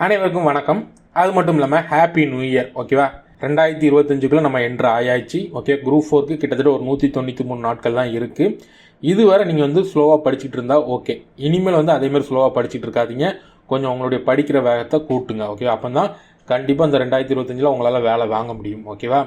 அனைவருக்கும் வணக்கம். அது மட்டும் இல்லாமல் ஹாப்பி நியூ இயர் ஓகேவா ரெண்டாயிரத்தி இருபத்தஞ்சுக்குள்ளே நம்ம என்ட்ரு ஆயாச்சு ஓகே குரூப் ஃபோருக்கு கிட்டத்தட்ட ஒரு நூற்றி தொண்ணூற்றி மூணு நாட்கள் தான் இருக்குது இதுவரை நீங்கள் வந்து ஸ்லோவாக படிச்சுட்டு இருந்தால் ஓகே இனிமேல் வந்து அதேமாதிரி ஸ்லோவாக படிச்சுட்டு இருக்காதீங்க. கொஞ்சம் உங்களுடைய படிக்கிற வேகத்தை கூட்டுங்க ஓகே அப்போ தான் கண்டிப்பாக அந்த ரெண்டாயிரத்தி இருபத்தஞ்சில் உங்களால் வேலை வாங்க முடியும் ஓகேவா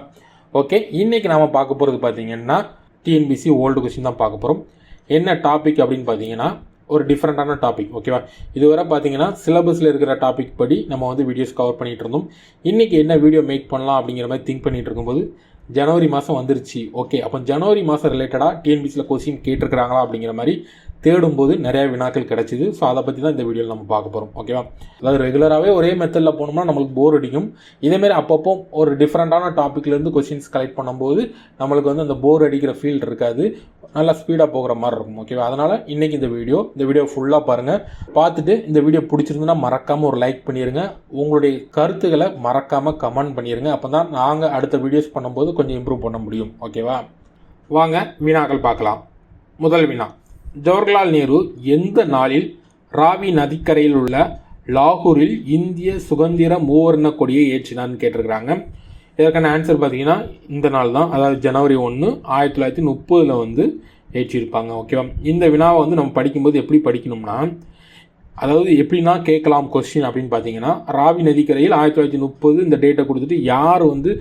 ஓகே இன்றைக்கி நாம் பார்க்க போகிறது பார்த்தீங்கன்னா டிஎன்பிசி ஓல்டு கொஸ்டின் தான் பார்க்க போகிறோம் என்ன டாபிக் அப்படின்னு பார்த்தீங்கன்னா ஒரு டிஃப்ரெண்ட்டான டாபிக் ஓகேவா இதுவரை பார்த்தீங்கன்னா சிலபஸில் இருக்கிற டாபிக் படி நம்ம வந்து வீடியோஸ் கவர் பண்ணிகிட்டு இருந்தோம். இன்றைக்கி என்ன வீடியோ மேக் பண்ணலாம் அப்படிங்கிற மாதிரி திங்க் பண்ணிகிட்டு இருக்கும்போது ஜனவரி மாதம் வந்துருச்சு ஓகே அப்போ ஜனவரி மாதம் ரிலேட்டடாக டிஎன்பிசியில் கொஸ்டின் கேட்டிருக்கிறாங்களா அப்படிங்கிற மாதிரி தேடும்போது நிறைய வினாக்கள் கிடச்சிது. ஸோ அதை பற்றி தான் இந்த வீடியோவில் நம்ம பார்க்க போகிறோம் ஓகேவா அதாவது ரெகுலராகவே ஒரே மெத்தடில் போனோம்னா நம்மளுக்கு போர் அடிக்கும். இதேமாரி அப்பப்போ ஒரு டிஃப்ரெண்ட்டான டாப்பிக்லேருந்து கொஷின்ஸ் கலெக்ட் பண்ணும்போது நம்மளுக்கு வந்து அந்த போர் அடிக்கிற ஃபீல் இருக்காது. நல்லா ஸ்பீடாக போகிற மாதிரி இருக்கும். ஓகேவா அதனால் இன்றைக்கி இந்த வீடியோ இந்த வீடியோ ஃபுல்லாக பாருங்கள் பார்த்துட்டு இந்த வீடியோ பிடிச்சிருந்துன்னா மறக்காமல் ஒரு லைக் பண்ணிடுங்க உங்களுடைய கருத்துக்களை மறக்காமல் கமெண்ட் பண்ணிடுங்க அப்போ தான் நாங்கள் அடுத்த வீடியோஸ் பண்ணும்போது கொஞ்சம் இம்ப்ரூவ் பண்ண முடியும். ஓகேவா வாங்க வினாக்கள் பார்க்கலாம். முதல் வினா. ஜவஹர்லால் நேரு எந்த நாளில் ராவி நதிக்கரையில் உள்ள லாகூரில் இந்திய சுதந்திர மூவர்ண கொடியை ஏற்றினான்னு கேட்டிருக்கிறாங்க. இதற்கான ஆன்சர் பார்த்தீங்கன்னா இந்த நாள் தான். அதாவது ஜனவரி ஒன்று ஆயிரத்தி தொள்ளாயிரத்தி முப்பதில் வந்து ஏற்றிருப்பாங்க. ஓகேவா இந்த வினாவை வந்து நம்ம படிக்கும்போது எப்படி படிக்கணும்னா அதாவது எப்படின்னா கேட்கலாம் கொஸ்டின் அப்படின்னு பார்த்தீங்கன்னா ராவி நதிக்கரையில் ஆயிரத்தி தொள்ளாயிரத்தி முப்பது இந்த டேட்டை கொடுத்துட்டு யார் வந்து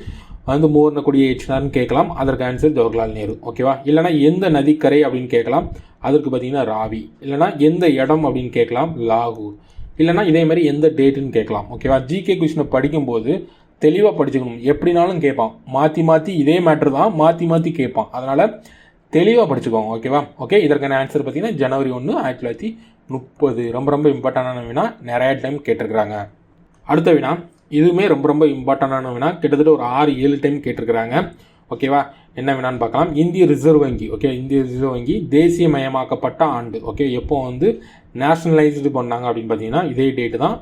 வந்து மூவர்ண கொடியை ஏற்றினார்னு கேட்கலாம். அதற்கு ஆன்சர் ஜவஹர்லால் நேரு. ஓகேவா இல்லைனா எந்த நதிக்கரை அப்படின்னு கேட்கலாம். அதற்கு பார்த்தீங்கன்னா ராவி. இல்லைனா எந்த இடம் அப்படின்னு கேட்கலாம். லாகூர். இல்லைனா இதே மாதிரி எந்த டேட்டுன்னு கேட்கலாம். ஓகேவா ஜிகே கொஸ்டினை படிக்கும்போது தெளிவாக படிச்சுக்கணும். எப்படினாலும் கேட்பான். மாற்றி மாற்றி இதே மேட்ரு தான் மாற்றி மாற்றி கேட்பான். அதனால் தெளிவாக படிச்சுக்கோங்க. ஓகேவா ஓகே இதற்கான ஆன்சர் பார்த்தீங்கன்னா ஜனவரி ஒன்று ஆயிரத்தி தொள்ளாயிரத்தி முப்பது. ரொம்ப ரொம்ப இம்பார்ட்டண்டான வினா. நிறைய டைம் கேட்டிருக்கிறாங்க. அடுத்த வினா. இதுவுமே ரொம்ப ரொம்ப இம்பார்ட்டண்டான வினா. கிட்டத்தட்ட ஒரு ஆறு ஏழு டைம் கேட்டிருக்கிறாங்க. ஓகேவா என்ன வினான்னு பார்க்கலாம். இந்திய ரிசர்வ் வங்கி ஓகே இந்திய ரிசர்வ் வங்கி தேசியமயமாக்கப்பட்ட ஆண்டு ஓகே எப்போ வந்து நேஷனலைஸ்டு பண்ணாங்க அப்படின்னு பார்த்தீங்கன்னா இதே டேட்டு தான்.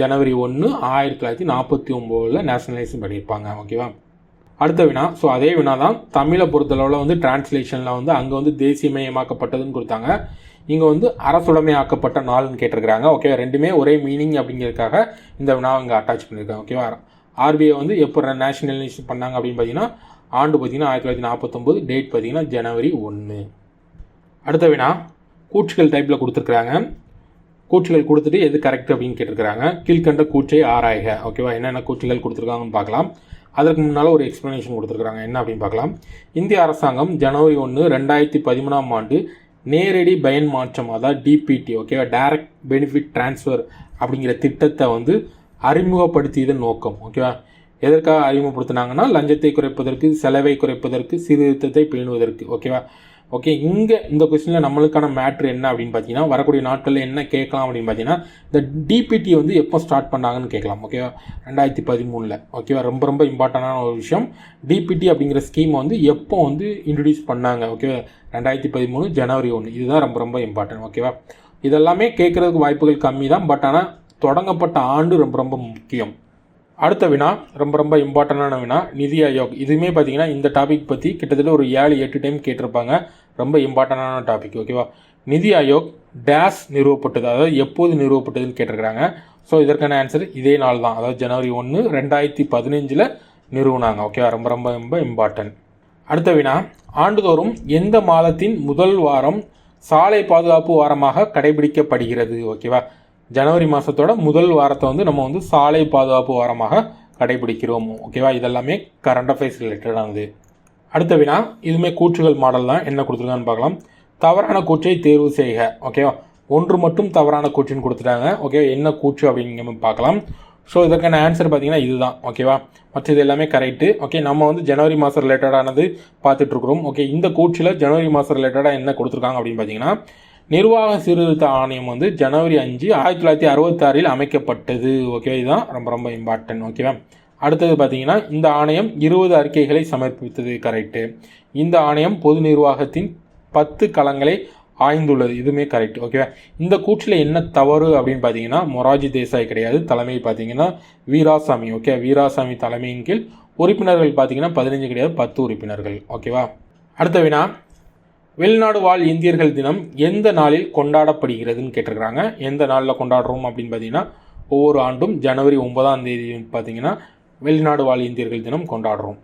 ஜனவரி ஒன்று ஆயிரத்தி தொள்ளாயிரத்தி நாற்பத்தி ஒம்போதில் நேஷனலைஸ் பண்ணியிருப்பாங்க. ஓகேவா அடுத்த வினா. ஸோ அதே வினா தான் தமிழை பொறுத்தளவில் வந்து டிரான்ஸ்லேஷனில் வந்து அங்கே வந்து தேசியமயமாக்கப்பட்டதுன்னு கொடுத்தாங்க. இங்கே வந்து அரசுடைமையாக்கப்பட்ட நாள்னு கேட்டிருக்கிறாங்க. ஓகேவா ரெண்டுமே ஒரே மீனிங் அப்படிங்கிறதுக்காக இந்த வினாவை இங்கே அட்டாச் பண்ணியிருக்காங்க. ஓகேவா ஆர்பிஐ வந்து எப்போ நேஷனலைஸ் பண்ணாங்க அப்படின்னு பார்த்தீங்கன்னா ஆண்டு பார்த்தீங்கன்னா ஆயிரத்தி தொள்ளாயிரத்தி நாற்பத்தொம்போது டேட் பார்த்தீங்கன்னா ஜனவரி ஒன்று அடுத்த வினா கூற்றுகள் டைப்பில் கொடுத்துருக்குறாங்க. கூற்றுகள் கொடுத்துட்டு எது கரெக்ட் அப்படின்னு கேட்டிருக்கிறாங்க. கீழ்கண்ட கூற்றை ஆராய்க. ஓகேவா என்னென்ன கூற்றுகள் கொடுத்துருக்காங்கன்னு பார்க்கலாம். அதற்கு முன்னால் ஒரு எக்ஸ்ப்ளனேஷன் கொடுத்துருக்குறாங்க. என்ன அப்படின்னு பார்க்கலாம். இந்திய அரசாங்கம் ஜனவரி ஒன்று ரெண்டாயிரத்தி பதிமூணாம் ஆண்டு நேரடி பயன் மாற்றம் அதாவது டிபிடி ஓகேவா டைரக்ட் பெனிஃபிட் டிரான்ஸ்ஃபர் அப்படிங்கிற திட்டத்தை வந்து அறிமுகப்படுத்தியதன் நோக்கம் ஓகேவா எதற்காக அறிமுகப்படுத்தினாங்கன்னா லஞ்சத்தை குறைப்பதற்கு செலவை குறைப்பதற்கு சீர்திருத்தத்தை பேணுவதற்கு ஓகேவா ஓகே இங்கே இந்த கொஸ்டினில் நம்மளுக்கான மேட்ரு என்ன அப்படின்னு பார்த்தீங்கன்னா வரக்கூடிய நாட்களில் என்ன கேட்கலாம் அப்படின்னு பார்த்தீங்கன்னா இந்த டிபிடி வந்து எப்போ ஸ்டார்ட் பண்ணாங்கன்னு கேட்கலாம் ஓகேவா ரெண்டாயிரத்தி பதிமூணில் ஓகேவா ரொம்ப ரொம்ப இம்பார்ட்டண்டான ஒரு விஷயம். டிபிடி அப்படிங்கிற ஸ்கீம் வந்து எப்போ வந்து இன்ட்ரடியூஸ் பண்ணாங்க ஓகேவா ரெண்டாயிரத்தி பதிமூணு ஜனவரி ஒன்று இதுதான் ரொம்ப ரொம்ப இம்பார்ட்டன்ட் ஓகேவா இதெல்லாமே கேட்குறதுக்கு வாய்ப்புகள் கம்மி தான் பட் ஆனால் தொடங்கப்பட்ட ஆண்டு ரொம்ப ரொம்ப முக்கியம். அடுத்த வினா ரொம்ப ரொம்ப இம்பார்ட்டண்டான வினா நிதி ஆயோக். இதுவுமே பார்த்தீங்கன்னா இந்த டாபிக் பற்றி கிட்டத்தட்ட ஒரு ஏழு எட்டு டைம் கேட்டிருப்பாங்க. ரொம்ப இம்பார்ட்டண்டான டாபிக் ஓகேவா நிதி ஆயோக் டேஸ் நிறுவப்பட்டது. அதாவது எப்போது நிறுவப்பட்டதுன்னு கேட்டிருக்கிறாங்க. ஸோ இதற்கான ஆன்சர் இதே நாள் தான். அதாவது ஜனவரி ஒன்று ரெண்டாயிரத்தி பதினஞ்சில் நிறுவனாங்க ஓகேவா ரொம்ப ரொம்ப ரொம்ப இம்பார்ட்டன்ட் அடுத்த வினா ஆண்டுதோறும் எந்த மாதத்தின் முதல் வாரம் சாலை பாதுகாப்பு வாரமாக கடைபிடிக்கப்படுகிறது ஓகேவா ஜனவரி மாதத்தோட முதல் வாரத்தை வந்து நம்ம வந்து சாலை பாதுகாப்பு வாரமாக கடைபிடிக்கிறோம். ஓகேவா இதெல்லாமே கரண்ட் அஃபேர்ஸ் ரிலேட்டடானது அடுத்த வினா இதுவுமே கூற்றுகள் மாடல் தான். என்ன கொடுத்துருக்கான்னு பார்க்கலாம். தவறான கூற்றை தேர்வு செய்க. ஓகேவா ஒன்று மட்டும் தவறான கூற்றுன்னு கொடுத்துட்டாங்க. ஓகே என்ன கூற்று அப்படிங்கிற பார்க்கலாம். ஸோ இதற்கான ஆன்சர் பார்த்தீங்கன்னா இதுதான். ஓகேவா மற்ற இது எல்லாமே கரெக்டு ஓகே நம்ம வந்து ஜனவரி மாதம் ரிலேட்டடானது பார்த்துட்ருக்குறோம் ஓகே இந்த கூற்றில் ஜனவரி மாதம் ரிலேட்டடாக என்ன கொடுத்துருக்காங்க அப்படின்னு பார்த்தீங்கன்னா நிர்வாக சீர்திருத்த ஆணையம் வந்து ஜனவரி அஞ்சு ஆயிரத்தி தொள்ளாயிரத்தி அறுபத்தாறில் அமைக்கப்பட்டது. ஓகே இதுதான் ரொம்ப ரொம்ப இம்பார்ட்டன்ட் ஓகேவா அடுத்தது பார்த்தீங்கன்னா இந்த ஆணையம் இருபது அறிக்கைகளை சமர்ப்பித்தது. கரெக்டு இந்த ஆணையம் பொது நிர்வாகத்தின் பத்து களங்களை ஆய்ந்துள்ளது. இதுவுமே கரெக்ட் ஓகேவா இந்த கூற்றில் என்ன தவறு அப்படின்னு பார்த்தீங்கன்னா மொராஜி தேசாய் கிடையாது. தலைமை பார்த்தீங்கன்னா வீராசாமி. ஓகே வீராசாமி தலைமையின் கீழ் உறுப்பினர்கள் பார்த்தீங்கன்னா பதினஞ்சு கிடையாது பத்து உறுப்பினர்கள். ஓகேவா அடுத்த வினா வெளிநாடு வாழ் இந்தியர்கள் தினம் எந்த நாளில் கொண்டாடப்படுகிறதுன்னு கேட்டிருக்கிறாங்க. எந்த நாளில் கொண்டாடுறோம் அப்படின்னு பார்த்தீங்கன்னா ஒவ்வொரு ஆண்டும் ஜனவரி ஒன்பதாம் தேதி பார்த்தீங்கன்னா வெளிநாடு வாழ் இந்தியர்கள் தினம் கொண்டாடுறோம்.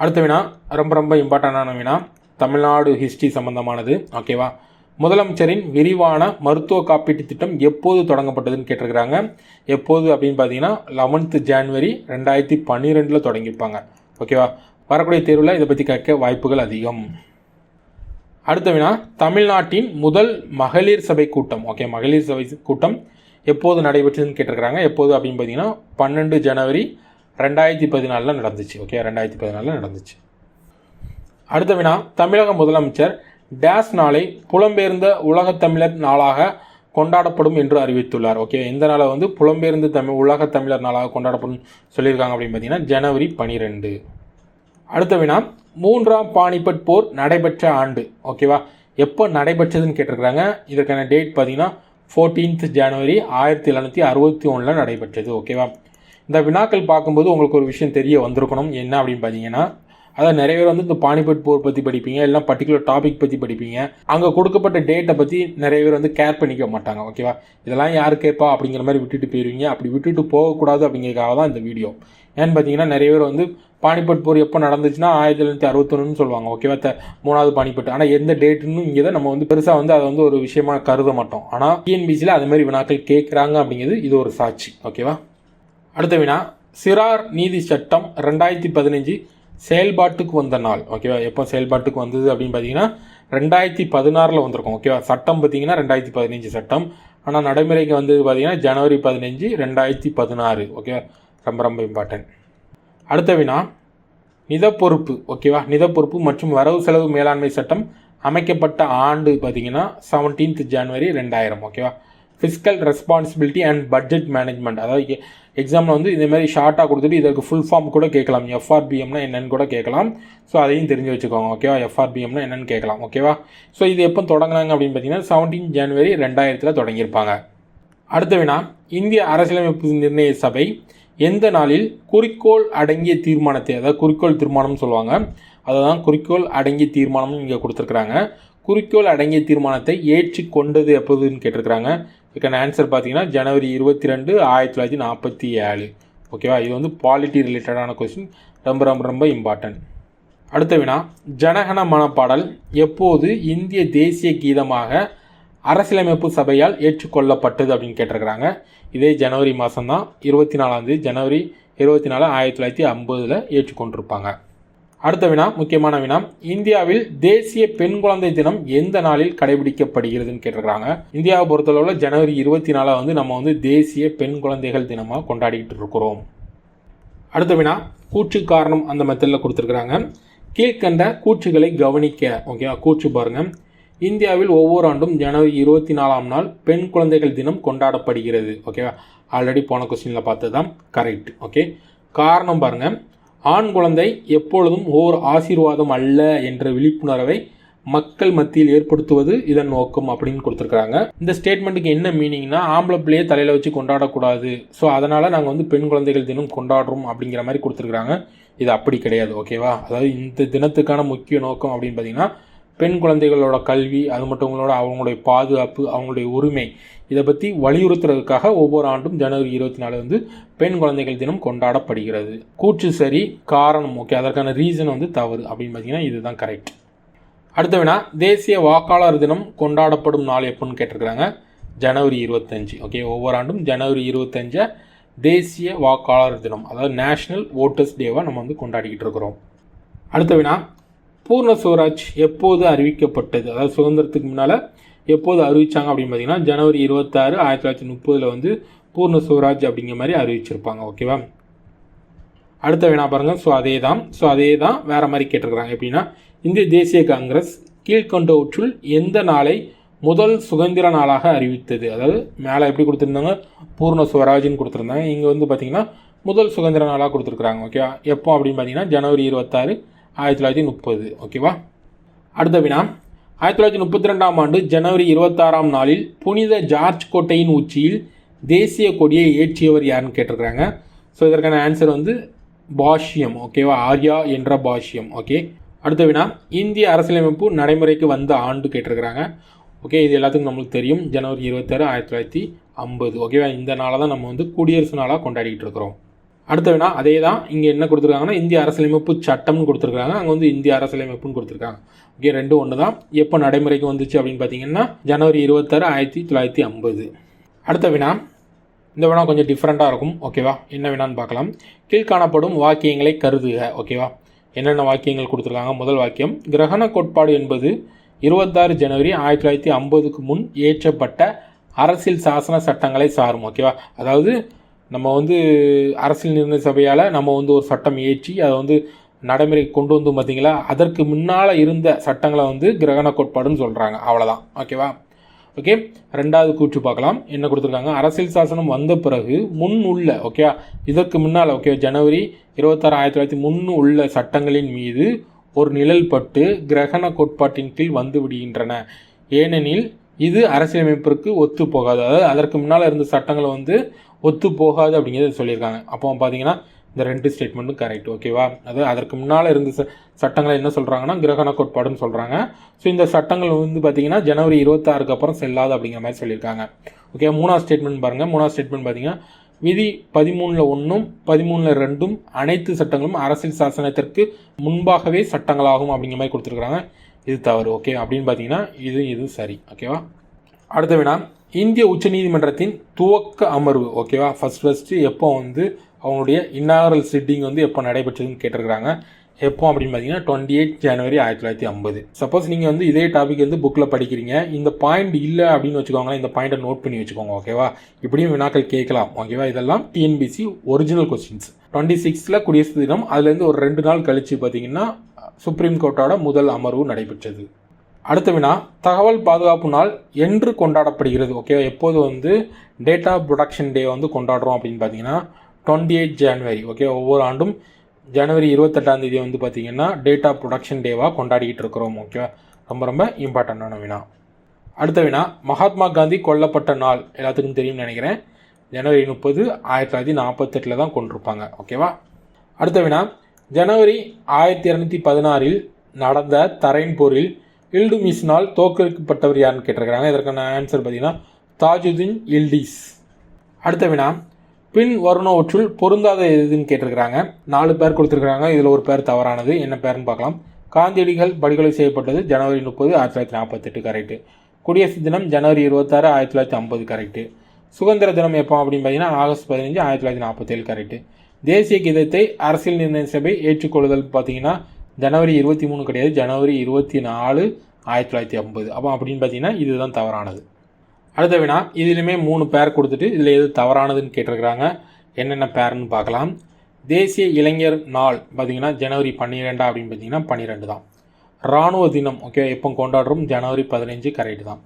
அடுத்த வினா ரொம்ப ரொம்ப இம்பார்ட்டண்டான வினா தமிழ்நாடு ஹிஸ்ட்ரி சம்பந்தமானது. ஓகேவா முதலமைச்சரின் விரிவான மருத்துவ காப்பீட்டு திட்டம் எப்போது தொடங்கப்பட்டதுன்னு கேட்டிருக்கிறாங்க. எப்போது அப்படின்னு பார்த்தீங்கன்னா லெவன்த்து ஜான்வரி ரெண்டாயிரத்தி பன்னிரெண்டில் தொடங்கியிருப்பாங்க. ஓகேவா வரக்கூடிய தேர்வில் இதை பற்றி கேட்க வாய்ப்புகள் அதிகம். அடுத்த வினா தமிழ்நாட்டின் முதல் மகளிர் சபை கூட்டம். ஓகே மகளிர் சபை கூட்டம் எப்போது நடைபெற்றதுன்னு கேட்டிருக்கிறாங்க. எப்போது அப்படின்னு பார்த்தீங்கன்னா பன்னெண்டு ஜனவரி ரெண்டாயிரத்தி பதினாலில் நடந்துச்சு. ஓகே ரெண்டாயிரத்தி பதினாலில் நடந்துச்சு. அடுத்த வினா தமிழக முதலமைச்சர் டேஸ் நாளை புலம்பெயர்ந்த உலகத் தமிழர் நாளாக கொண்டாடப்படும் என்று அறிவித்துள்ளார். ஓகே இந்த நாளை வந்து புலம்பெயர்ந்த தமிழ் உலகத் தமிழர் நாளாக கொண்டாடப்படும் சொல்லியிருக்காங்க அப்படின்னு பார்த்தீங்கன்னா ஜனவரி பனிரெண்டு. அடுத்த வினா மூன்றாம் பானிபட் போர் நடைபெற்ற ஆண்டு. ஓகேவா எப்போ நடைபெற்றதுன்னு கேட்டிருக்கிறாங்க. இதற்கான டேட் பார்த்தீங்கன்னா ஃபோர்டீன்த் ஜனவரி ஆயிரத்தி எழுநூற்றி அறுபத்தி ஒன்றில் நடைபெற்றது. ஓகேவா இந்த வினாக்கள் பார்க்கும்போது உங்களுக்கு ஒரு விஷயம் தெரிய வந்திருக்கணும். என்ன அப்படின்னு பார்த்தீங்கன்னா அதான் நிறைய பேர் வந்து இந்த பானிபட் போர் பற்றி படிப்பீங்க இல்லை பர்டிகுலர் டாபிக் பற்றி படிப்பீங்க. அங்கே கொடுக்கப்பட்ட டேட்டை பற்றி நிறைய பேர் வந்து கேர் பண்ணிக்க மாட்டாங்க. ஓகேவா இதெல்லாம் யார் கேட்பா அப்படிங்கிற மாதிரி விட்டுட்டு போயிடுவீங்க அப்படி விட்டுட்டு போகக்கூடாது அப்படிங்கிறதுக்காக தான் இந்த வீடியோ ஏன்னு பார்த்தீங்கன்னா நிறைய பேர் வந்து பானிபட் போர் எப்போ நடந்துச்சுன்னா ஆயிரத்தி தொள்ளாயிரத்தி அறுபத்தொன்னு சொல்லுவாங்க ஓகேவா த மூணாவது பானிபட் ஆனால் எந்த டேட்டுன்னு இங்கே தான் நம்ம வந்து பெருசாக வந்து அதை வந்து ஒரு விஷயமா கருத மாட்டோம். ஆனால் டிஎன்பிசியில் அது மாதிரி வினாக்கள் கேட்குறாங்க அப்படிங்கிறது இது ஒரு சாட்சி ஓகேவா அடுத்த வினா சிறார் நீதி சட்டம் ரெண்டாயிரத்தி பதினஞ்சு செயல்பாட்டுக்கு வந்த நாள் ஓகேவா எப்போ செயல்பாட்டுக்கு வந்தது அப்படின்னு பார்த்தீங்கன்னா ரெண்டாயிரத்தி பதினாறில் வந்திருக்கும் ஓகேவா சட்டம் பார்த்தீங்கன்னா ரெண்டாயிரத்தி பதினஞ்சு சட்டம். ஆனால் நடைமுறைக்கு வந்தது பார்த்தீங்கன்னா ஜனவரி பதினஞ்சு ரெண்டாயிரத்தி பதினாறு ஓகேவா ரொம்ப ரொம்ப இம்பார்ட்டன்ட் அடுத்த வினா நிதப்பொறுப்பு ஓகேவா நிதப்பொறுப்பு மற்றும் வரவு செலவு மேலாண்மை சட்டம் அமைக்கப்பட்ட ஆண்டு பார்த்தீங்கன்னா செவன்டீன்த் ஜான்வரி ரெண்டாயிரம் ஓகேவா fiscal responsibility and budget management அதாவது எக்ஸாமில் வந்து இந்த மாதிரி ஷார்ட்டாக கொடுத்துட்டு இதற்கு ஃபுல் ஃபார்ம் கூட கேட்கலாம். எஃப்ஆர்பிஎம்னா என்னன்னு கூட கேட்கலாம். ஸோ அதையும் தெரிஞ்சு வச்சுக்கோங்க ஓகேவா எஃப்ஆர்பிஎம்னா என்னென்னு கேட்கலாம் ஓகேவா ஸோ இது எப்போ தொடங்கினாங்க அப்படின்னு பார்த்தீங்கன்னா செவன்டீன் ஜனவரி ரெண்டாயிரத்தில் தொடங்கியிருப்பாங்க. அடுத்த வினா இந்திய அரசியலமைப்பு நிர்ணய சபை எந்த நாளில் குறிக்கோள் அடங்கிய தீர்மானத்தை அதாவது குறிக்கோள் தீர்மானம்னு சொல்லுவாங்க அதுதான் குறிக்கோள் அடங்கிய தீர்மானம்னு இங்கே கொடுத்துருக்குறாங்க. குறிக்கோள் அடங்கிய தீர்மானத்தை ஏற்றி கொண்டது எப்போதுன்னு கேட்டிருக்கிறாங்க. இதுக்கான ஆன்சர் பார்த்தீங்கன்னா ஜனவரி இருபத்தி ரெண்டு ஆயிரத்தி தொள்ளாயிரத்தி நாற்பத்தி ஏழு. ஓகேவா இது வந்து பாலிட்டி ரிலேட்டடான கொஸ்டின் ரொம்ப ரொம்ப ரொம்ப இம்பார்ட்டன்ட் அடுத்த வினா ஜனகன மனப்பாடல் எப்போது இந்திய தேசிய கீதமாக அரசியலமைப்பு சபையால் ஏற்றுக்கொள்ளப்பட்டது அப்படின்னு கேட்டிருக்கிறாங்க. இதே ஜனவரி மாதம் தான் இருபத்தி நாலாந்தேதி ஜனவரி இருபத்தி நாலு ஆயிரத்தி தொள்ளாயிரத்தி ஐம்பதில் ஏற்றுக்கொண்டிருப்பாங்க. அடுத்த வினா முக்கியமான வினா இந்தியாவில் தேசிய பெண் குழந்தை தினம் எந்த நாளில் கடைபிடிக்கப்படுகிறதுன்னு கேட்டிருக்கிறாங்க. இந்தியாவை பொறுத்தளவில் ஜனவரி இருபத்தி நாலா வந்து நம்ம வந்து தேசிய பெண் குழந்தைகள் தினமாக கொண்டாடிக்கிட்டு இருக்கிறோம். அடுத்த வினா கூச்சு காரணம் அந்த மெத்தடில் கொடுத்துருக்குறாங்க. கீழ்கண்ட கூச்சுகளை கவனிக்க ஓகேவா கூச்சு பாருங்கள் இந்தியாவில் ஒவ்வொரு ஆண்டும் ஜனவரி இருபத்தி நாலாம் நாள் பெண் குழந்தைகள் தினம் கொண்டாடப்படுகிறது. ஓகேவா ஆல்ரெடி போன கொஸ்டினில் பார்த்தது தான் கரெக்ட் ஓகே காரணம் பாருங்கள் ஆண் குழந்தை எப்பொழுதும் ஓர் ஆசீர்வாதம் அல்ல என்ற விழிப்புணர்வை மக்கள் மத்தியில் ஏற்படுத்துவது இதன் நோக்கம் அப்படின்னு கொடுத்துருக்காங்க இந்த ஸ்டேட்மெண்ட்டுக்கு என்ன மீனிங்னா ஆம்பளை பிள்ளையே தலையில் வச்சு கொண்டாடக்கூடாது. ஸோ அதனால் நாங்கள் வந்து பெண் குழந்தைகள் தினம் கொண்டாடுறோம் அப்படிங்கிற மாதிரி கொடுத்துருக்குறாங்க. இது அப்படி கிடையாது. ஓகேவா அதாவது இந்த தினத்துக்கான முக்கிய நோக்கம் அப்படின்னு பார்த்தீங்கன்னா பெண் குழந்தைகளோட கல்வி அது மட்டும் அவங்களுடைய பாதுகாப்பு அவங்களுடைய உரிமை இதை பற்றி வலியுறுத்துறதுக்காக ஒவ்வொரு ஆண்டும் ஜனவரி இருபத்தி நாலு வந்து பெண் குழந்தைகள் தினம் கொண்டாடப்படுகிறது. கூற்று சரி காரணம் ஓகே அதற்கான ரீசன் வந்து தவறு அப்படின்னு பார்த்தீங்கன்னா இதுதான் கரெக்ட் அடுத்த வினா தேசிய வாக்காளர் தினம் கொண்டாடப்படும் நாள் எப்போன்னு கேட்டிருக்கிறாங்க. ஜனவரி இருபத்தஞ்சு ஓகே ஒவ்வொரு ஆண்டும் ஜனவரி இருபத்தஞ்சை தேசிய வாக்காளர் தினம் அதாவது நேஷ்னல் ஓட்டர்ஸ் டேவாக நம்ம வந்து கொண்டாடிக்கிட்டு இருக்கிறோம். அடுத்த வினா பூர்ண சுவராஜ் எப்போது அறிவிக்கப்பட்டது? அதாவது சுதந்திரத்துக்கு முன்னால் எப்போது அறிவித்தாங்க அப்படின்னு பார்த்தீங்கன்னா ஜனவரி இருபத்தாறு ஆயிரத்தி தொள்ளாயிரத்தி முப்பதில் வந்து பூர்ண சுவராஜ் அப்படிங்கிற மாதிரி அறிவிச்சிருப்பாங்க. ஓகேவா அடுத்த வேணா பாருங்கள் ஸோ அதே தான் ஸோ அதே தான் வேறு மாதிரி கேட்டிருக்கிறாங்க. எப்படின்னா இந்திய தேசிய காங்கிரஸ் கீழ்கண்டவற்றுள் எந்த நாளை முதல் சுதந்திர நாளாக அறிவித்தது? அதாவது மேலே எப்படி கொடுத்துருந்தாங்க? பூர்ண சுவராஜ்னு கொடுத்துருந்தாங்க. இங்கே வந்து பார்த்தீங்கன்னா முதல் சுதந்திர நாளாக கொடுத்துருக்குறாங்க. ஓகேவா எப்போ அப்படின்னு பார்த்தீங்கன்னா ஜனவரி இருபத்தாறு ஆயிரத்தி தொள்ளாயிரத்தி முப்பது. ஓகேவா? அடுத்த வினா. ஆயிரத்தி தொள்ளாயிரத்தி முப்பத்தி ரெண்டாம் ஆண்டு ஜனவரி இருபத்தாறாம் நாளில் புனித ஜார்ஜ் கோட்டையின் உச்சியில் தேசிய கொடியை ஏற்றியவர் யாருன்னு கேட்டிருக்கிறாங்க. ஸோ இதற்கான ஆன்சர் வந்து பாஷ்யம் ஓகேவா? ஆர்யா என்ற பாஷ்யம் ஓகே. அடுத்த வினா. இந்திய அரசியலமைப்பு நடைமுறைக்கு வந்த ஆண்டு கேட்டிருக்கிறாங்க. ஓகே இது எல்லாத்துக்கும் நம்மளுக்கு தெரியும். ஜனவரி இருபத்தாறு ஆயிரத்தி தொள்ளாயிரத்தி ஐம்பது. ஓகேவா? இந்த நாளை தான் நம்ம வந்து குடியரசு நாளாக கொண்டாடிக்கிட்டு இருக்கிறோம். அடுத்த வினா அதே தான் இங்கே என்ன கொடுத்துருக்காங்கன்னா இந்திய அரசியலமைப்பு சட்டம்னு கொடுத்துருக்காங்க. அங்கே வந்து இந்திய அரசியலமைப்புன்னு கொடுத்துருக்காங்க. ஓகே ரெண்டும் ஒன்று தான் எப்போ நடைமுறைக்கு வந்துச்சு அப்படின்னு பார்த்தீங்கன்னா ஜனவரி இருபத்தாறு ஆயிரத்தி தொள்ளாயிரத்தி ஐம்பது. அடுத்த வினா. இந்த வினா கொஞ்சம் டிஃப்ரெண்ட்டாக இருக்கும். ஓகேவா என்ன வினான்னு பார்க்கலாம். கீழ்காணப்படும் வாக்கியங்களை கருதுக. ஓகேவா என்னென்ன வாக்கியங்கள் கொடுத்துருக்காங்க? முதல் வாக்கியம் கிரகண கோட்பாடு என்பது இருபத்தாறு ஜனவரி ஆயிரத்தி தொள்ளாயிரத்தி ஐம்பதுக்கு முன் இயற்றப்பட்ட அரசியல் சாசன சட்டங்களை சாரும். ஓகேவா அதாவது நம்ம வந்து அரசியல் நிர்ணய சபையால் நம்ம வந்து ஒரு சட்டம் இயற்றி அதை வந்து நடைமுறைக்கு கொண்டு வந்து பார்த்தீங்களா அதற்கு முன்னால் இருந்த சட்டங்களை வந்து கிரகண கோட்பாடுன்னு சொல்கிறாங்க அவ்வளோதான் ஓகேவா ஓகே ரெண்டாவது கூற்று பார்க்கலாம். என்ன கொடுத்துருக்காங்க? அரசியல் சாசனம் வந்த பிறகு முன் உள்ள ஓகே இதற்கு முன்னால் ஓகே ஜனவரி இருபத்தாறு ஆயிரத்தி தொள்ளாயிரத்தி முன் உள்ள சட்டங்களின் மீது ஒரு நிழல் பட்டு கிரகண கோட்பாட்டின் கீழ் வந்து விடுகின்றன. ஏனெனில் இது அரசியலமைப்பிற்கு ஒத்து போகாது. அதாவது அதற்கு முன்னால் இருந்த சட்டங்களை வந்து ஒத்து போகாது அப்படிங்கிறத சொல்லியிருக்காங்க. அப்போ பார்த்தீங்கன்னா இந்த ரெண்டு ஸ்டேட்மெண்ட்டும் கரெக்ட் ஓகேவா அது அதற்கு முன்னால் இருந்த ச சட்டங்களை என்ன சொல்கிறாங்கன்னா கிரகண கோட்பாடுன்னு சொல்கிறாங்க ஸோ இந்த சட்டங்கள் வந்து பார்த்தீங்கன்னா ஜனவரி இருபத்தாறுக்கு அப்புறம் செல்லாது அப்படிங்கிற மாதிரி சொல்லியிருக்காங்க. ஓகே மூணாவது ஸ்டேட்மெண்ட் பாருங்கள் மூணாவது ஸ்டேட்மெண்ட் பார்த்தீங்கன்னா விதி பதிமூணில் ஒன்றும் பதிமூணில் ரெண்டும் அனைத்து சட்டங்களும் அரசியல் சாசனத்திற்கு முன்பாகவே சட்டங்களாகும் அப்படிங்கிற மாதிரி கொடுத்துருக்குறாங்க. இது தவறு ஓகே அப்படின்னு பார்த்தீங்கன்னா இது இது சரி ஓகேவா அடுத்த வினா இந்திய உச்சநீதிமன்றத்தின் துவக்க அமர்வு ஓகேவா ஃபஸ்ட் ஃபஸ்ட்டு எப்போ வந்து அவங்களுடைய இன்னாகரல் சிட்டிங் வந்து எப்போ நடைபெற்றதுன்னு கேட்டிருக்கிறாங்க. எப்போ அப்படின்னு பார்த்தீங்கன்னா டுவெண்ட்டி எயிட் ஜனவரி ஆயிரத்தி தொள்ளாயிரத்தி ஐம்பது சப்போஸ் நீங்கள் வந்து இதே டாபிக் வந்து புக்கில் படிக்கிறீங்க. இந்த பாயிண்ட் இல்லை அப்படின்னு வச்சுக்கோங்களேன் இந்த பாயிண்ட்டை நோட் பண்ணி வச்சுக்கோங்க ஓகேவா இப்படியும் வினாக்கள் கேட்கலாம் ஓகேவா இதெல்லாம் டிஎன்பிசி ஒரிஜினல் கொஸ்டின்ஸ் டுவெண்ட்டி சிக்ஸில் குடியரசு தினம் அதுலேருந்து ஒரு ரெண்டு நாள் கழித்து பார்த்தீங்கன்னா சுப்ரீம் கோர்ட்டோட முதல் அமர்வு நடைபெற்றது. அடுத்த வினா தகவல் பாதுகாப்பு நாள் என்று கொண்டாடப்படுகிறது. ஓகேவா எப்போது வந்து டேட்டா ப்ரொடக்ஷன் டே வந்து கொண்டாடுறோம் அப்படின்னு பார்த்தீங்கன்னா டுவெண்ட்டி எயிட் ஜனவரி ஓகே ஒவ்வொரு ஆண்டும் ஜனவரி இருபத்தெட்டாம் தேதி வந்து பார்த்தீங்கன்னா டேட்டா ப்ரொடக்ஷன் டேவாக கொண்டாடிக்கிட்டு இருக்கிறோம். ஓகேவா ரொம்ப ரொம்ப இம்பார்ட்டண்டான வினா. அடுத்த வினா மகாத்மா காந்தி கொல்லப்பட்ட நாள். எல்லாத்துக்கும் தெரியும்னு நினைக்கிறேன். ஜனவரி முப்பது ஆயிரத்தி தொள்ளாயிரத்தி நாற்பத்தெட்டில் தான் கொண்டிருப்பாங்க. ஓகேவா அடுத்த வினா ஜனவரி ஆயிரத்தி இரநூத்தி பதினாறில் நடந்த தரையின் போரில் இல்டுமிஸ்னால் தோற்கடிக்கப்பட்டவர் யாருன்னு கேட்டிருக்கிறாங்க. இதற்கான ஆன்சர் பார்த்தீங்கன்னா தாஜுதீன் இல்டிஸ். அடுத்த வினா பின் வருணவற்றுள் பொருந்தாத எதுன்னு கேட்டிருக்கிறாங்க. நாலு பேர் கொடுத்துருக்குறாங்க. இதில் ஒரு பேர் தவறானது. என்ன பேர்னு பார்க்கலாம். காந்தியடிகள் படுகொலை செய்யப்பட்டது ஜனவரி முப்பது ஆயிரத்தி தொள்ளாயிரத்தி நாற்பத்தெட்டு கரெக்டு குடியரசு தினம் ஜனவரி இருபத்தாறு ஆயிரத்தி தொள்ளாயிரத்தி ஐம்பது கரெக்டு சுதந்திர தினம் எப்போ அப்படின்னு பார்த்தீங்கன்னா ஆகஸ்ட் பதினஞ்சு ஆயிரத்தி தொள்ளாயிரத்தி நாற்பத்தேழு கரெக்டு தேசிய கீதத்தை அரசியல் நிர்ணய சபை ஏற்றுக்கொள்ளுதல் பார்த்தீங்கன்னா ஜனவரி இருபத்தி மூணு கிடையாது. ஜனவரி இருபத்தி நாலு ஆயிரத்தி தொள்ளாயிரத்தி ஐம்பது. அப்போ அப்படின்னு பார்த்தீங்கன்னா இதுதான் தவறானது. அடுத்த வினா இதுலையுமே மூணு பேர் கொடுத்துட்டு இதில் எது தவறானதுன்னு கேட்டிருக்கிறாங்க. என்னென்ன பேர்னு பார்க்கலாம். தேசிய இளைஞர் நாள் பார்த்தீங்கன்னா ஜனவரி பன்னிரெண்டா அப்படின்னு பார்த்தீங்கன்னா பன்னிரெண்டு தான். இராணுவ தினம் ஓகே எப்போ கொண்டாடுறோம்? ஜனவரி பதினஞ்சு கரெக்டு தான்.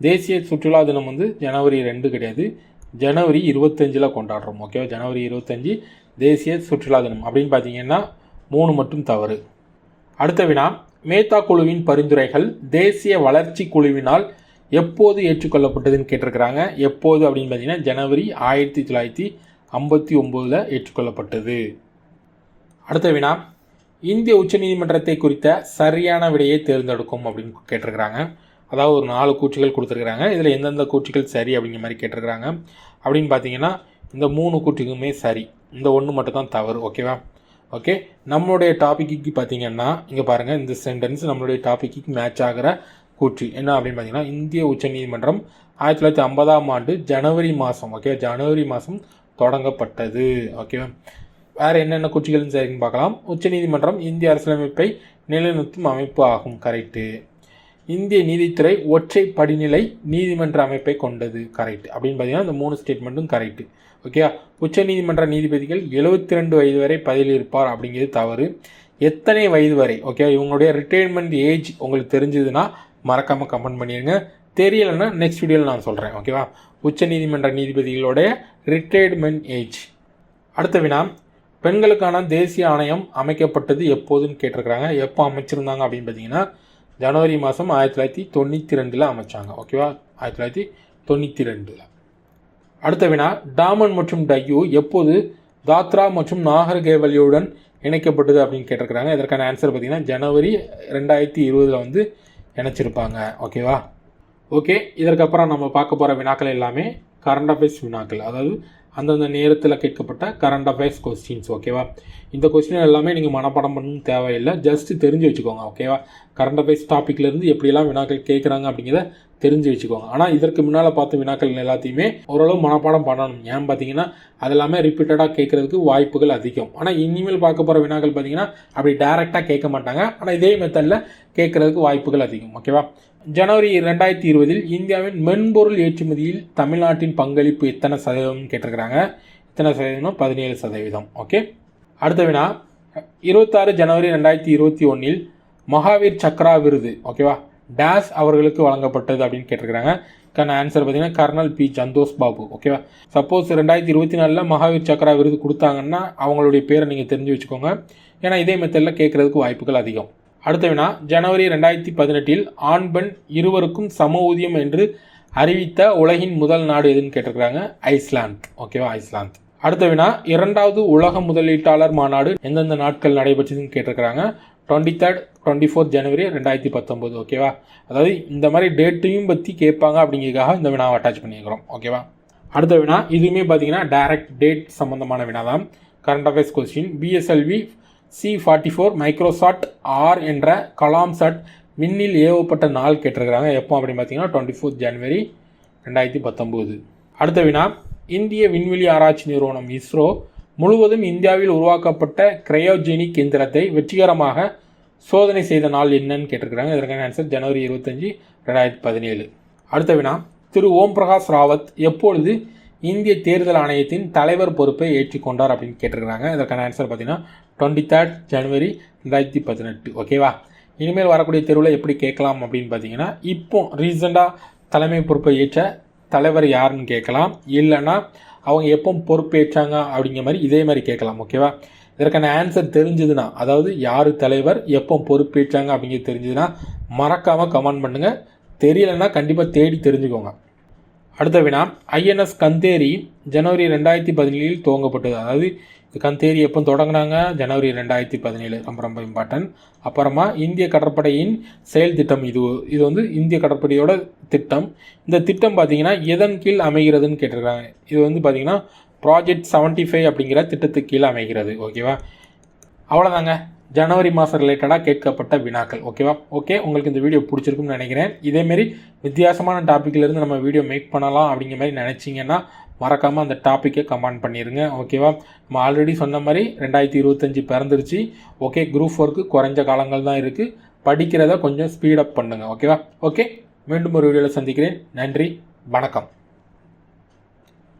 தேசிய சுற்றுலா தினம் வந்து ஜனவரி ரெண்டு கிடையாது. ஜனவரி இருபத்தஞ்சில் கொண்டாடுறோம் ஓகேவா ஜனவரி இருபத்தஞ்சி தேசிய சுற்றுலா தினம். அப்படின்னு பார்த்தீங்கன்னா மூணு மட்டும் தவறு. அடுத்த வினா மேத்தா குழுவின் பரிந்துரைகள் தேசிய வளர்ச்சி குழுவினால் எப்போது ஏற்றுக்கொள்ளப்பட்டதுன்னு கேட்டிருக்கிறாங்க. எப்போது அப்படின்னு பார்த்தீங்கன்னா ஜனவரி ஆயிரத்தி தொள்ளாயிரத்தி ஐம்பத்தி ஒம்போதில் ஏற்றுக்கொள்ளப்பட்டது. அடுத்த வினா இந்திய உச்சநீதிமன்றத்தை குறித்த சரியான விடையை தேர்ந்தெடுக்கும் அப்படின்னு கேட்டிருக்கிறாங்க. அதாவது ஒரு நாலு கூற்றுகள் கொடுத்துருக்குறாங்க. இதில் எந்தெந்த கூற்றுகள் சரி அப்படிங்கிற மாதிரி கேட்டிருக்கிறாங்க. அப்படின்னு பார்த்தீங்கன்னா இந்த மூணு கூற்றுக்குமே சரி. இந்த ஒன்று மட்டும் தான் தவறு ஓகேவா? ஓகே நம்மளுடைய டாப்பிக்கு பார்த்தீங்கன்னா இங்கே பாருங்கள் இந்த சென்டென்ஸ் நம்மளுடைய டாப்பிக்கு மேட்ச் ஆகிற கூற்று. என்ன அப்படின்னு பார்த்தீங்கன்னா இந்திய உச்சநீதிமன்றம் ஆயிரத்தி தொள்ளாயிரத்தி ஐம்பதாம் ஆண்டு ஜனவரி மாதம் ஓகே ஜனவரி மாதம் தொடங்கப்பட்டது ஓகேவா வேறு என்னென்ன கூற்றுகள் சரின்னு பார்க்கலாம். உச்சநீதிமன்றம் இந்திய அரசியலமைப்பை நிலைநிறுத்தும் அமைப்பு ஆகும் கரெக்டு இந்திய நீதித்துறை ஒற்றை படிநிலை நீதிமன்ற அமைப்பை கொண்டது. கரெக்ட் அப்படின்னு பார்த்தீங்கன்னா இந்த மூணு ஸ்டேட்மெண்ட்டும் கரெக்ட் ஓகே உச்சநீதிமன்ற நீதிபதிகள் எழுபத்தி ரெண்டு வயது வரை பதவியில் இருப்பார் அப்படிங்கிறது தவறு. எத்தனை வயது வரை? ஓகே இவங்களுடைய ரிட்டையர்மெண்ட் ஏஜ் உங்களுக்கு தெரிஞ்சதுன்னா மறக்காமல் கமெண்ட் பண்ணிடுங்க தெரியலைன்னா நெக்ஸ்ட் வீடியோவில் நான் சொல்கிறேன் ஓகேவா உச்ச நீதிமன்ற நீதிபதிகளுடைய ரிட்டையர்மெண்ட் ஏஜ் அடுத்த வினா பெண்களுக்கான தேசிய ஆணையம் அமைக்கப்பட்டது எப்போதுன்னு கேட்டிருக்கிறாங்க. எப்போ அமைச்சிருந்தாங்க அப்படின்னு பார்த்தீங்கன்னா ஜனவரி மாதம் ஆயிரத்தி தொள்ளாயிரத்தி தொண்ணூற்றி ரெண்டில் அமைச்சாங்க ஓகேவா ஆயிரத்தி தொள்ளாயிரத்தி தொண்ணூற்றி ரெண்டில். அடுத்த வினா டாமன் மற்றும் டையூ எப்போது தாத்ரா மற்றும் நாகர்கேவலியுடன் இணைக்கப்பட்டது அப்படின்னு கேட்டிருக்கிறாங்க. இதற்கான ஆன்சர் பார்த்தீங்கன்னா ஜனவரி ரெண்டாயிரத்தி இருபதில் வந்து இணைச்சிருப்பாங்க ஓகேவா ஓகே இதற்கப்புறம் நம்ம பார்க்க போகிற வினாக்கள் எல்லாமே கரண்ட் அஃபேர்ஸ் வினாக்கள். அதாவது அந்தந்த நேரத்தில் கேட்கப்பட்ட கரண்ட் அஃபேர்ஸ் கொஸ்டின்ஸ் ஓகேவா இந்த கொஸ்டின் எல்லாமே நீங்கள் மனப்பாடம் பண்ணணும் தேவையில்லை. ஜஸ்ட் தெரிஞ்சு வச்சுக்கோங்க ஓகேவா கரண்ட் அஃபேர்ஸ் டாப்பிக்லேருந்து எப்படியெல்லாம் வினாக்கள் கேட்குறாங்க அப்படிங்கிறத தெரிஞ்சு வச்சுக்கோங்க. ஆனால் இதற்கு முன்னால் பார்த்த வினாக்கள் எல்லாத்தையுமே ஓரளவு மனப்பாடம் பண்ணணும். ஏன் பார்த்தீங்கன்னா அது எல்லாமே ரிப்பீட்டடாக கேட்குறதுக்கு வாய்ப்புகள் அதிகம். ஆனால் இனிமேல் பார்க்க போகிற வினாக்கள் பார்த்தீங்கன்னா அப்படி டைரெக்டாக கேட்க மாட்டாங்க. ஆனால் இதே மெத்தடில் கேட்குறதுக்கு வாய்ப்புகள் அதிகம் ஓகேவா ஜனவரி ரெண்டாயிரத்தி இருபதில் இந்தியாவின் மென்பொருள் ஏற்றுமதியில் தமிழ்நாட்டின் பங்களிப்பு எத்தனை சதவீதம்னு கேட்டிருக்கிறாங்க. எத்தனை சதவீதம் பதினேழு சதவீதம். ஓகே? அடுத்த வினா இருபத்தாறு ஜனவரி ரெண்டாயிரத்தி இருபத்தி ஒன்றில் மகாவீர் சக்ரா விருது ஓகேவா? டேஸ் அவர்களுக்கு வழங்கப்பட்டது அப்படின்னு கேட்டிருக்கிறாங்க. கான ஆன்சர் பார்த்தீங்கன்னா கர்னல் பி. சந்தோஷ் பாபு ஓகேவா? சப்போஸ் ரெண்டாயிரத்தி இருபத்தி நாலில் மகாவீர் சக்ரா விருது கொடுத்தாங்கன்னா அவங்களுடைய பேரை நீங்கள் தெரிஞ்சு வச்சுக்கோங்க. ஏன்னா இதே மெத்தடில் கேட்குறதுக்கு வாய்ப்புகள் அதிகம். அடுத்த வினா ஜனவரி ரெண்டாயிரத்தி பதினெட்டில் ஆண் பெண் இருவருக்கும் சம ஊதியம் என்று அறிவித்த உலகின் முதல் நாடு எதுன்னு கேட்டிருக்கிறாங்க ஐஸ்லாந்து. ஓகேவா ஐஸ்லாந்து. அடுத்த வினா இரண்டாவது உலக முதலீட்டாளர் மாநாடு எந்தெந்த நாட்கள் நடைபெற்றதுன்னு கேட்டிருக்கிறாங்க டுவெண்ட்டி தேர்ட் டுவெண்ட்டி ஃபோர் ஜனவரி ரெண்டாயிரத்தி பத்தொம்போது ஓகேவா அதாவது இந்த மாதிரி டேட்டையும் பற்றி கேட்பாங்க அப்படிங்கிறதுக்காக இந்த வினாவை அட்டாச் பண்ணியிருக்கிறோம். ஓகேவா அடுத்த வினா இதுவுமே பார்த்தீங்கன்னா டைரக்ட் டேட் சம்மந்தமான வினா தான் current affairs question PSLV C forty four Microsat R என்ற கலாம் சாட் விண்ணில் ஏவப்பட்ட நாள் கேட்டிருக்கிறாங்க. எப்போ அப்படின்னு பார்த்தீங்கன்னா டுவெண்ட்டி ஃபோர்த் ஜனவரி ரெண்டாயிரத்தி பத்தொம்போது. அடுத்த வினா இந்திய விண்வெளி ஆராய்ச்சி நிறுவனம் இஸ்ரோ முழுவதும் இந்தியாவில் உருவாக்கப்பட்ட கிரையோஜெனிக் எந்திரத்தை வெற்றிகரமாக சோதனை செய்த நாள் என்னன்னு கேட்டிருக்கிறாங்க. இதற்கான ஆன்சர் ஜனவரி இருபத்தஞ்சி ரெண்டாயிரத்தி பதினேழு. அடுத்த வினா திரு ஓம் பிரகாஷ் ராவத் எப்பொழுது இந்திய தேர்தல் ஆணையத்தின் தலைவர் பொறுப்பை ஏற்றுக்கொண்டார் அப்படின்னு கேட்டிருக்கிறாங்க. இதற்கான ஆன்சர் பார்த்தீங்கன்னா டுவெண்ட்டி தேர்ட் ஜனவரி ரெண்டாயிரத்தி பதினெட்டு. ஓகேவா இனிமேல் வரக்கூடிய தெருவில் எப்படி கேட்கலாம் அப்படின்னு பார்த்தீங்கன்னா இப்போ ரீசெண்டாக தலைமை பொறுப்பை ஏற்ற தலைவர் யாருன்னு கேட்கலாம். இல்லைன்னா அவங்க எப்போ பொறுப்பேற்றாங்க அப்படிங்கிற மாதிரி இதே மாதிரி கேட்கலாம். ஓகேவா இதற்கான ஆன்சர் தெரிஞ்சதுன்னா அதாவது யார் தலைவர் எப்போ பொறுப்பேற்றாங்க அப்படிங்கிறது தெரிஞ்சதுன்னா மறக்காமல் கமெண்ட் பண்ணுங்கள் தெரியலைன்னா கண்டிப்பாக தேடி தெரிஞ்சுக்கோங்க. அடுத்த வினா ஐஎன்எஸ் கந்தேரி ஜனவரி ரெண்டாயிரத்தி பதினேழில் துவங்கப்பட்டது. அதாவது கந்தேரி எப்போ தொடங்கினாங்க? ஜனவரி ரெண்டாயிரத்தி பதினேழு. ரொம்ப ரொம்ப இம்பார்ட்டன்ட் அப்புறமா இந்திய கடற்படையின் செயல் திட்டம் இது. இது வந்து இந்திய கடற்படையோட திட்டம். இந்த திட்டம் பார்த்தீங்கன்னா எதன் கீழ் அமைகிறதுன்னு கேட்டிருக்காங்க. இது வந்து பார்த்தீங்கன்னா ப்ராஜெக்ட் செவன்ட்டி ஃபைவ் அப்படிங்கிற திட்டத்துக்கு கீழே அமைகிறது. ஓகேவா அவ்வளோதாங்க ஜனவரி மாதம் ரிலேட்டடாக கேட்கப்பட்ட வினாக்கள் ஓகேவா ஓகே உங்களுக்கு இந்த வீடியோ பிடிச்சிருக்குன்னு நினைக்கிறேன். இதேமாரி வித்தியாசமான டாப்பிக்லேருந்து நம்ம வீடியோ மேக் பண்ணலாம் அப்படிங்கிற மாதிரி நினச்சிங்கன்னா மறக்காமல் அந்த டாப்பிக்கை கமெண்ட் பண்ணிடுங்க ஓகேவா நம்ம ஆல்ரெடி சொன்ன மாதிரி ரெண்டாயிரத்தி இருபத்தஞ்சி பிறந்துருச்சு. ஓகே குரூப் ஃபோருக்கு குறைஞ்ச காலங்கள் தான் இருக்குது படிக்கிறத கொஞ்சம் ஸ்பீடப் பண்ணுங்கள் ஓகேவா ஓகே மீண்டும் ஒரு வீடியோவில் சந்திக்கிறேன். நன்றி வணக்கம்.